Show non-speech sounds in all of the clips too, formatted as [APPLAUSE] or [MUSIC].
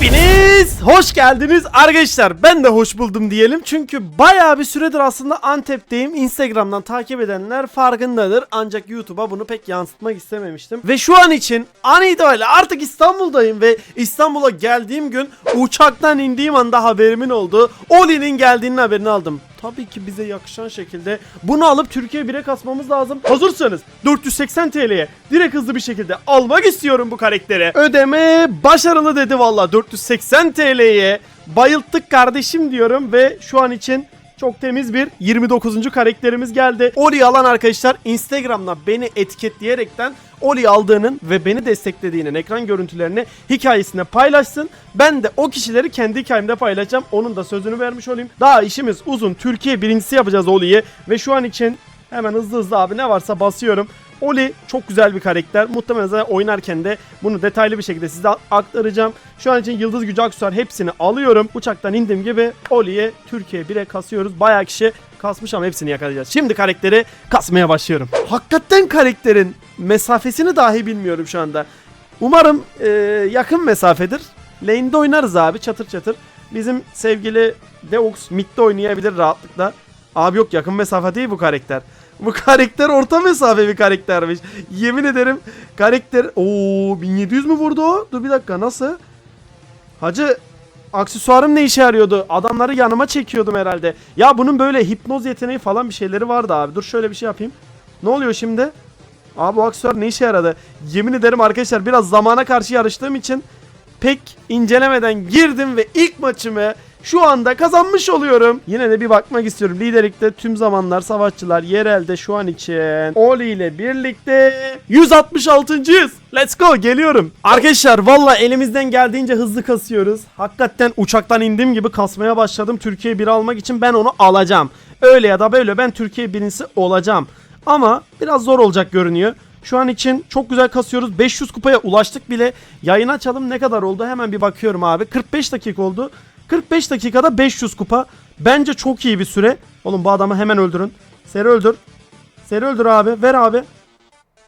Hepiniz hoş geldiniz arkadaşlar. Ben de hoş buldum diyelim. Çünkü bayağı bir süredir aslında Antep'teyim. Instagram'dan takip edenler farkındadır. Ancak YouTube'a bunu pek yansıtmak istememiştim. Ve şu an için an itibariyle artık İstanbul'dayım ve İstanbul'a geldiğim gün uçaktan indiğim anda haberimin oldu. Oli'nin geldiğinin haberini aldım. Tabii ki bize yakışan şekilde bunu alıp Türkiye 1'e kasmamız lazım. Hazırsanız 480 TL'ye direkt hızlı bir şekilde almak istiyorum bu karakteri. Ödeme başarılı dedi valla 480 TL'ye bayılttık kardeşim diyorum ve şu an için çok temiz bir 29. karakterimiz geldi. Oli alan arkadaşlar Instagram'dan beni etiketleyerekten Oli aldığının ve beni desteklediğinin ekran görüntülerini hikayesine paylaşsın. Ben de o kişileri kendi hikayemde paylaşacağım. Onun da sözünü vermiş olayım. Daha işimiz uzun. Türkiye birincisi yapacağız Oli'yi. Ve şu an için hemen hızlı hızlı abi ne varsa basıyorum. Oli çok güzel bir karakter. Muhtemelen zaten oynarken de bunu detaylı bir şekilde size aktaracağım. Şu an için yıldız gücü aksesuar hepsini alıyorum. Uçaktan indiğim gibi Oli'ye Türkiye 1'e kasıyoruz. Bayağı kişi kasmış ama hepsini yakalayacağız. Şimdi karakteri kasmaya başlıyorum. Hakikaten karakterin mesafesini dahi bilmiyorum şu anda. Umarım e, yakın mesafedir. Lane'de oynarız abi çatır çatır. Bizim sevgili Deux midde oynayabilir rahatlıkla. Abi yok yakın mesafe değil bu karakter. Bu karakter orta mesafe bir karaktermiş. Yemin ederim karakter... Oo 1700 mü vurdu o? Dur bir dakika nasıl? Hacı aksesuarım ne işe yarıyordu? Adamları yanıma çekiyordum herhalde. Ya bunun böyle hipnoz yeteneği falan bir şeyleri vardı abi. Dur şöyle bir şey yapayım. Ne oluyor şimdi? Abi bu aksesuar ne işe yaradı? Yemin ederim arkadaşlar biraz zamana karşı yarıştığım için pek incelemeden girdim ve ilk maçımı şu anda kazanmış oluyorum. Yine de bir bakmak istiyorum. Liderlikte tüm zamanlar savaşçılar yerelde şu an için. Oli ile birlikte 166.'yız. Let's go geliyorum. Arkadaşlar valla elimizden geldiğince hızlı kasıyoruz. Hakikaten uçaktan indiğim gibi kasmaya başladım. Türkiye 1 almak için ben onu alacağım. Öyle ya da böyle ben Türkiye birincisi olacağım. Ama biraz zor olacak görünüyor. Şu an için çok güzel kasıyoruz. 500 kupaya ulaştık bile. Yayın açalım ne kadar oldu? Hemen bir bakıyorum abi. 45 dakika oldu. 45 dakikada 500 kupa. Bence çok iyi bir süre. Oğlum bu adamı hemen öldürün. Seri öldür. Seri öldür abi. Ver abi.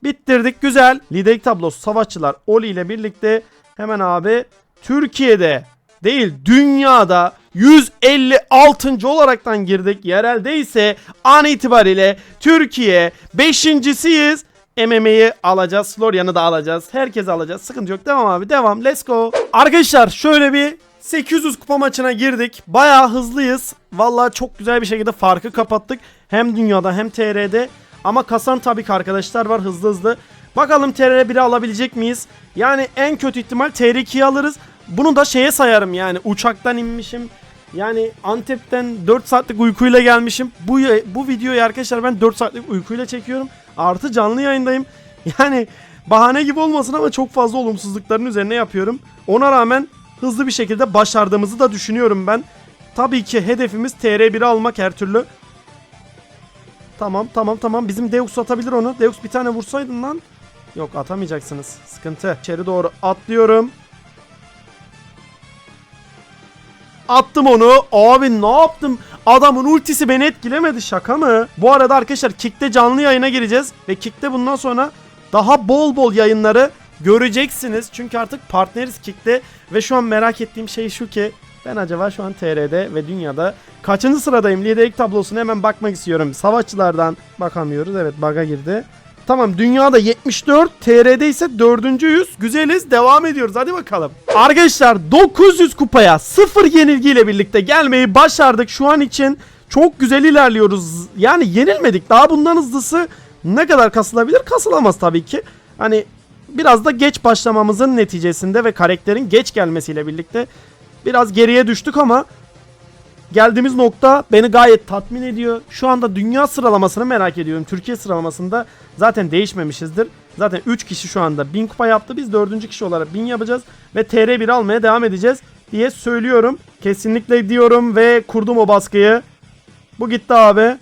Bittirdik. Güzel. Liderlik tablosu savaşçılar Oli ile birlikte hemen abi Türkiye'de değil dünyada 156. olaraktan girdik. Yerelde ise an itibariyle Türkiye 5.siyiz. MMA'yi alacağız. Florian'ı da alacağız. Herkes alacağız. Sıkıntı yok. Devam abi. Devam. Let's go. Arkadaşlar şöyle bir 800 kupa maçına girdik. Bayağı hızlıyız. Vallahi çok güzel bir şekilde farkı kapattık. Hem dünyada hem TR'de. Ama kasan tabii ki arkadaşlar var hızlı hızlı. Bakalım TR1'i alabilecek miyiz? Yani en kötü ihtimal TR2'yi alırız. Bunu da şeye sayarım yani uçaktan inmişim. Yani Antep'ten 4 saatlik uykuyla gelmişim. Bu bu videoyu arkadaşlar ben 4 saatlik uykuyla çekiyorum. Artı canlı yayındayım. [LAUGHS] Yani bahane gibi olmasın ama çok fazla olumsuzlukların üzerine yapıyorum. Ona rağmen hızlı bir şekilde başardığımızı da düşünüyorum ben. Tabii ki hedefimiz TR1'i almak her türlü. Tamam tamam tamam bizim Deux atabilir onu. Deux bir tane vursaydın lan. Yok atamayacaksınız. Sıkıntı. İçeri doğru atlıyorum. Attım onu. Abi ne yaptım? Adamın ultisi beni etkilemedi şaka mı? Bu arada arkadaşlar Kick'te canlı yayına gireceğiz. Ve Kick'te bundan sonra daha bol bol yayınları göreceksiniz. Çünkü artık partneriz Kick'te. Ve şu an merak ettiğim şey şu ki ben acaba şu an TR'de ve dünyada kaçıncı sıradayım? Liderlik tablosuna hemen bakmak istiyorum. Savaşçılardan bakamıyoruz. Evet bug'a girdi. Tamam dünyada 74, TR'de ise 4. yüz. Güzeliz. Devam ediyoruz. Hadi bakalım. Arkadaşlar 900 kupaya 0 yenilgiyle birlikte gelmeyi başardık. Şu an için çok güzel ilerliyoruz. Yani yenilmedik. Daha bundan hızlısı ne kadar kasılabilir? Kasılamaz tabii ki. Hani biraz da geç başlamamızın neticesinde ve karakterin geç gelmesiyle birlikte biraz geriye düştük ama geldiğimiz nokta beni gayet tatmin ediyor. Şu anda dünya sıralamasını merak ediyorum. Türkiye sıralamasında zaten değişmemişizdir. Zaten 3 kişi şu anda 1000 kupa yaptı. Biz 4. kişi olarak 1000 yapacağız ve TR1 almaya devam edeceğiz diye söylüyorum. Kesinlikle diyorum ve kurdum o baskıyı. Bu gitti abi.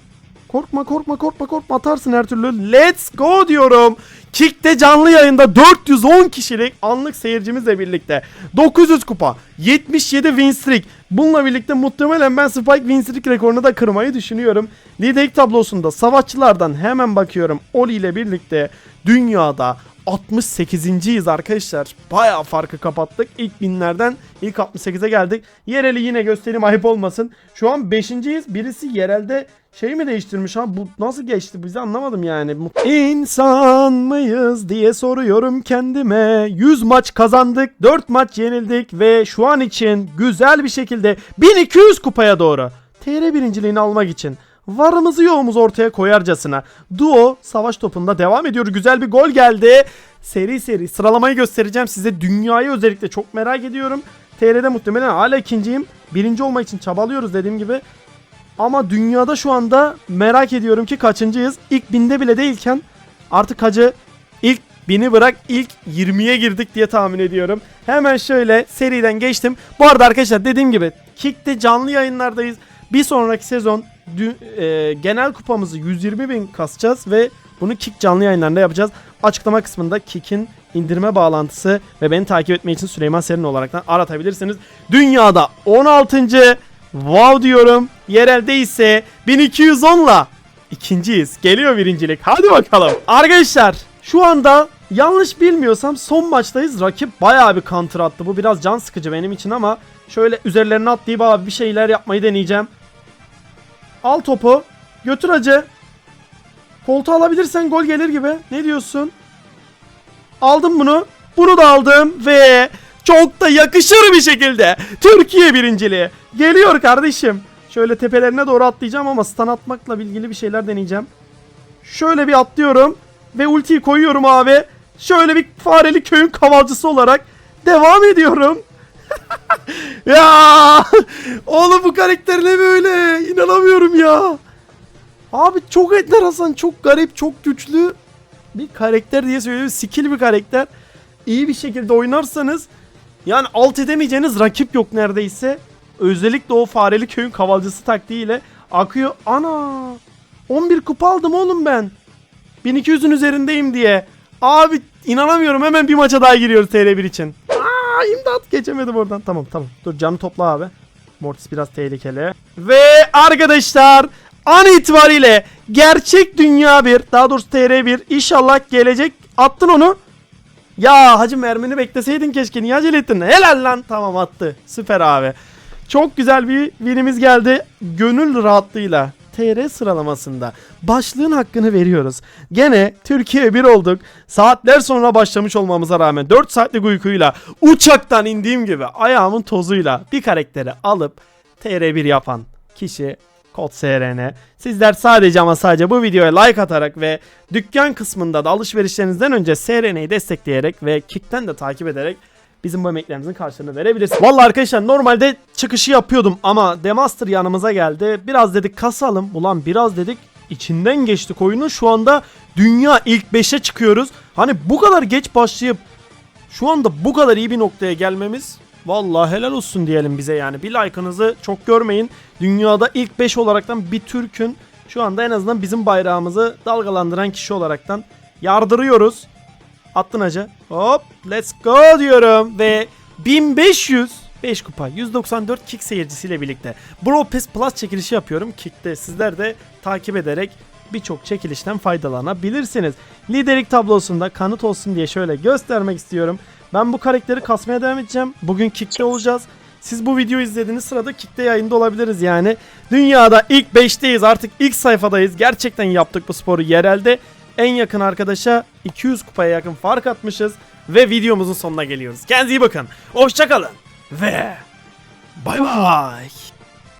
Korkma korkma korkma korkma atarsın her türlü. Let's go diyorum. Kick'te canlı yayında 410 kişilik anlık seyircimizle birlikte 900 kupa, 77 win streak. Bununla birlikte muhtemelen ben Spike win streak rekorunu da kırmayı düşünüyorum. Liderlik tablosunda savaşçılardan hemen bakıyorum. Oli ile birlikte dünyada 68.yiz arkadaşlar. Bayağı farkı kapattık. İlk binlerden ilk 68'e geldik. Yereli yine göstereyim ayıp olmasın. Şu an 5.yiz. Birisi yerelde şey mi değiştirmiş ha? Bu nasıl geçti? Bizi anlamadım yani. İnsan mıyız diye soruyorum kendime. 100 maç kazandık, 4 maç yenildik ve şu an için güzel bir şekilde 1200 kupaya doğru TR birinciliğini almak için varımızı yoğumuzu ortaya koyarcasına duo savaş topunda devam ediyor. Güzel bir gol geldi. Seri seri sıralamayı göstereceğim size. Dünyayı özellikle çok merak ediyorum. TR'de muhtemelen hala ikinciyim. Birinci olmak için çabalıyoruz dediğim gibi. Ama dünyada şu anda merak ediyorum ki kaçıncıyız. İlk binde bile değilken artık hacı ilk bini bırak ilk 20'ye girdik diye tahmin ediyorum. Hemen şöyle seriden geçtim. Bu arada arkadaşlar dediğim gibi Kick'te canlı yayınlardayız. Bir sonraki sezon e, genel kupamızı 120 bin kasacağız ve bunu Kick canlı yayınlarında yapacağız. Açıklama kısmında Kick'in indirme bağlantısı ve beni takip etmek için Süleyman Serin olaraktan aratabilirsiniz. Dünyada 16. Wow diyorum. Yerelde ise 1210'la ikinciyiz. Geliyor birincilik. Hadi bakalım. Arkadaşlar şu anda yanlış bilmiyorsam son maçtayız. Rakip bayağı bir counter attı. Bu biraz can sıkıcı benim için ama şöyle üzerlerine atlayıp abi bir şeyler yapmayı deneyeceğim. Al topu. Götür hacı. Koltuğu alabilirsen gol gelir gibi. Ne diyorsun? Aldım bunu. Bunu da aldım ve çok da yakışır bir şekilde Türkiye birinciliği geliyor kardeşim. Şöyle tepelerine doğru atlayacağım ama stun atmakla ilgili bir şeyler deneyeceğim. Şöyle bir atlıyorum ve ultiyi koyuyorum abi. Şöyle bir fareli köyün kavalcısı olarak devam ediyorum. [LAUGHS] ya oğlum bu karakter ne böyle? İnanamıyorum ya. Abi çok enteresan, çok garip, çok güçlü bir karakter diye söylüyorum. Skill bir karakter. İyi bir şekilde oynarsanız yani alt edemeyeceğiniz rakip yok neredeyse. Özellikle o fareli köyün kavalcısı taktiğiyle akıyor. Ana! 11 kupa aldım oğlum ben. 1200'ün üzerindeyim diye. Abi inanamıyorum hemen bir maça daha giriyoruz TR1 için. Aa imdat geçemedim oradan. Tamam tamam. Dur canı topla abi. Mortis biraz tehlikeli. Ve arkadaşlar an itibariyle gerçek dünya bir daha doğrusu TR1 inşallah gelecek. Attın onu. Ya hacı mermini bekleseydin keşke niye acele ettin? Helal lan tamam attı. Süper abi. Çok güzel bir winimiz geldi. Gönül rahatlığıyla TR sıralamasında başlığın hakkını veriyoruz. Gene Türkiye bir olduk. Saatler sonra başlamış olmamıza rağmen 4 saatlik uykuyla uçaktan indiğim gibi ayağımın tozuyla bir karakteri alıp TR1 yapan kişi Kod SRN. Sizler sadece ama sadece bu videoya like atarak ve dükkan kısmında da alışverişlerinizden önce SRN'yi destekleyerek ve Kick'ten de takip ederek bizim bu emeklerimizin karşılığını verebilirsiniz. Vallahi arkadaşlar normalde çıkışı yapıyordum ama Demaster yanımıza geldi. Biraz dedik kasalım. Ulan biraz dedik içinden geçtik oyunu. Şu anda dünya ilk 5'e çıkıyoruz. Hani bu kadar geç başlayıp şu anda bu kadar iyi bir noktaya gelmemiz Vallahi helal olsun diyelim bize yani. Bir like'ınızı çok görmeyin. Dünyada ilk 5 olaraktan bir Türk'ün şu anda en azından bizim bayrağımızı dalgalandıran kişi olaraktan yardırıyoruz. Attın hacı. Hop let's go diyorum ve 1500 5 kupa 194 kick seyircisiyle birlikte Bro Pass Plus çekilişi yapıyorum. Kick'te sizler de takip ederek birçok çekilişten faydalanabilirsiniz. Liderlik tablosunda kanıt olsun diye şöyle göstermek istiyorum. Ben bu karakteri kasmaya devam edeceğim. Bugün Kick'te olacağız. Siz bu videoyu izlediğiniz sırada Kick'te yayında olabiliriz yani. Dünyada ilk 5'teyiz artık ilk sayfadayız. Gerçekten yaptık bu sporu yerelde. En yakın arkadaşa 200 kupaya yakın fark atmışız. Ve videomuzun sonuna geliyoruz. Kendinize iyi bakın. Hoşçakalın. Ve bay bay.